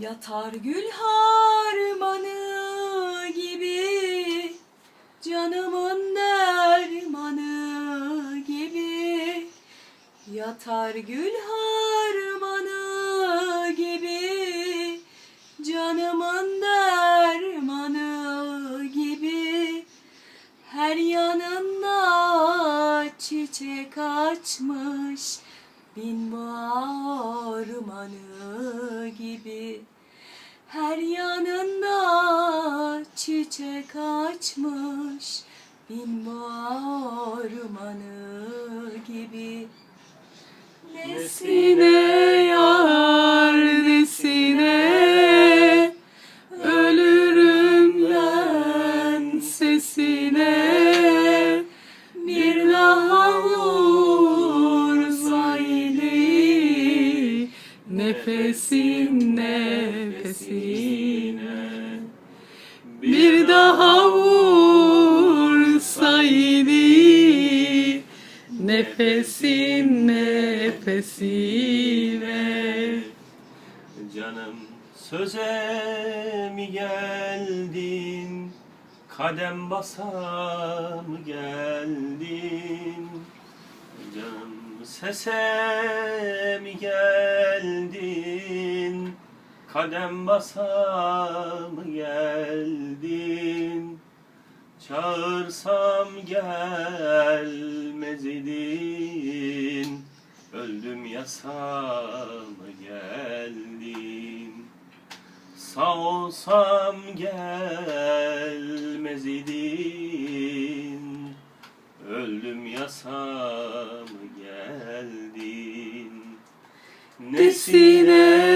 Yatar gül harmanı gibi Canımın dermanı gibi. Yatar gül harmanı gibi Canımın dermanı gibi. Her yanında çiçek açmış Bin ormanı çiçek açmış Bin ormanı gibi. Nesine yar nesine Ölürüm ben sesine. Bir daha vursa ili Nefesin nefesine Nefesin nefesine Canım söze mi geldin? Kadem basa mı geldin? Canım sese mi geldin? Kadem basa mı geldin? Çağırsam gelmez idin Öldüm yasa mı geldin Sağ olsam gelmez idin Öldüm yasa mı geldin Nesine